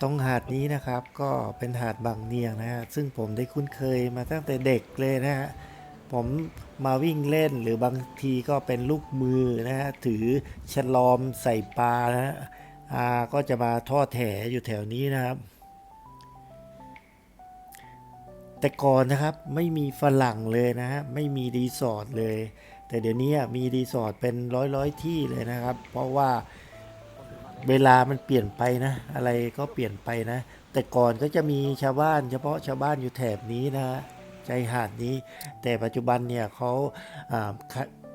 ตรงหาดนี้นะครับก็เป็นหาดบางเนียงนะฮะซึ่งผมได้คุ้นเคยมาตั้งแต่เด็กเลยนะฮะผมมาวิ่งเล่นหรือบางทีก็เป็นลูกมือนะฮะถือฉลอมใส่ปลานะฮะอาก็จะมาทอดแถอยู่แถวนี้นะครับ แต่ก่อนนะครับไม่มีฝรั่งเลยนะฮะไม่มีรีสอร์ทเลย แต่เดี๋ยวนี้มีรีสอร์ทเป็นร้อยร้อยๆที่เลยนะครับ เพราะว่า เวลามันเปลี่ยนไปนะ อะไรก็เปลี่ยนไปนะ แต่ก่อนก็จะมีชาวบ้าน เฉพาะชาวบ้านอยู่แถบนี้นะใจหาดนี้ แต่ปัจจุบันเนี่ยเขาาข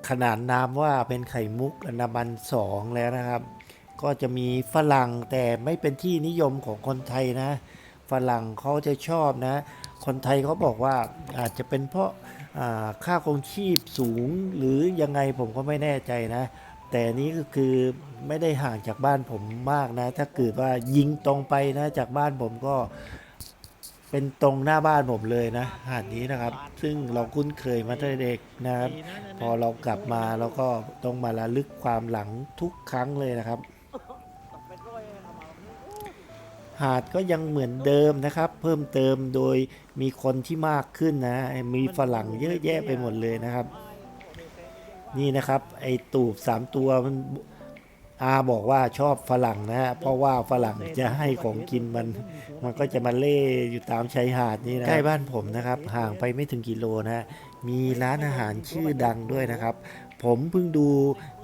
ขนานนามว่าเป็นไข่มุกอนาบันสองแล้วนะครับ ก็จะมีฝรั่งแต่ไม่เป็นที่นิยมของคนไทยนะฝรั่งเขาจะชอบนะ คนไทยเขาบอกว่าอาจจะเป็นเพราะค่าคงชีพสูงหรือยังไงผมก็ไม่แน่ใจนะ แต่นนี้ก็คือไม่ได้ห่างจากบ้านผมมากนะ ถ้าเกิดว่ายิงตรงไปนะจากบ้านผมก็เป็นตรงหน้าบ้านผมเลยนะ หาดนี้นะครับ ซึ่งเราคุ้นเคยมาตั้งแต่เด็กนะครับ พอเรากลับมาเราก็ต้องมาระลึกความหลังทุกครั้งเลยนะครับ หาดก็ยังเหมือนเดิมนะครับ เพิ่มเติมโดยมีคนที่มากขึ้นนะ มีฝรั่งเยอะแยะไปหมดเลยนะครับ นี่นะครับ ไอตูบสามตัวมันอาบอกว่าชอบฝรั่งนะฮะเพราะว่าฝรั่งจะให้ของกินมัน มันก็จะมาเล่อยู่ตามชายหาดนี่นะใกล้บ้านผมนะครับ ห่างไปไม่ถึงกิโลนะฮะมีร้านอาหารชื่อดังด้วยนะครับ ผมเพิ่งดู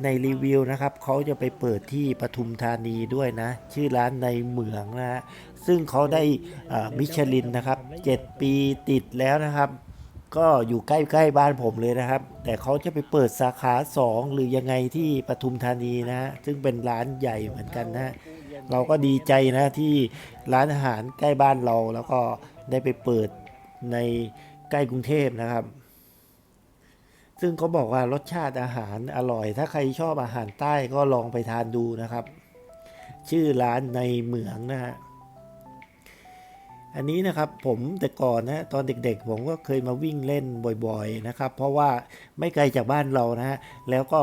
ในรีวิวนะครับเขาจะไปเปิดที่ปทุมธานีด้วยนะ ชื่อร้านในเหมืองนะฮะซึ่งเขาได้มิชลินนะครับ 7 ปีติดแล้วนะครับ ก็อยู่ใกล้ๆบ้านผมเลยนะครับ แต่เขาจะไปเปิดสาขา 2 หรือยังไงที่ปทุมธานีนะฮะซึ่งเป็นร้านใหญ่เหมือนกันนะฮะเราก็ดีใจนะที่ร้านอาหารใกล้บ้านเราแล้วก็ได้ไปเปิดในใกล้กรุงเทพนะครับ ซึ่งเขาบอกว่ารสชาติอาหารอร่อย ถ้าใครชอบอาหารใต้ก็ลองไปทานดูนะครับ ชื่อร้านในเหมืองนะฮะ อันนี้นะครับผมแต่ก่อนนะตอนเด็กๆ ผมก็เคยมาวิ่งเล่นบ่อยๆนะครับ เพราะว่าไม่ไกลจากบ้านเรานะฮะแล้วก็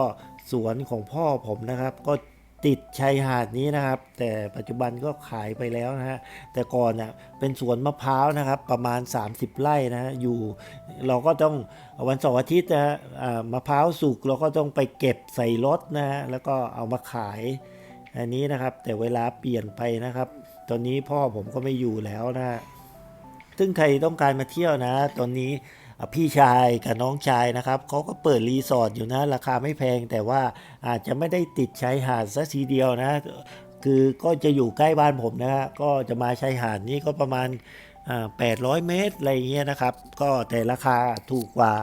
สวนของพ่อผมนะครับ ก็ติดชายหาดนี้นะครับ แต่ปัจจุบันก็ขายไปแล้วนะฮะแต่ก่อนเน่ะเป็นสวนมะพร้าวนะครับ ประมาณ 30 ไร่นะฮะอยู่ เราก็ต้องวันเสาร์อาทิตย์นะฮะมะพร้าวสุกเราก็ต้องไปเก็บใส่รถนะฮะแล้วก็เอามาขายอันนี้นะครับ แต่เวลาเปลี่ยนไปนะครับ ตอนนี้พ่อผมก็ไม่อยู่แล้วนะ ซึ่งใครต้องการมาเที่ยวนะ ตอนนี้พี่ชายกับน้องชายนะครับเขาก็เปิดรีสอร์ทอยู่นะ ราคาไม่แพงแต่ว่าอาจจะไม่ได้ติดชายหาดซะทีเดียวนะ คือก็จะอยู่ใกล้บ้านผมนะฮะก็จะมาชายหาดนี้ก็ประมาณ800 เมตร อะไรเงี้ยนะครับ ก็แต่ราคาถูกกว่า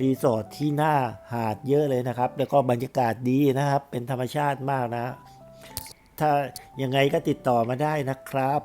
รีสอร์ทที่หน้าหาดเยอะเลยนะครับ แล้วก็บรรยากาศดีนะครับ เป็นธรรมชาติมากนะ ถ้ายังไงก็ติดต่อมาได้นะครับ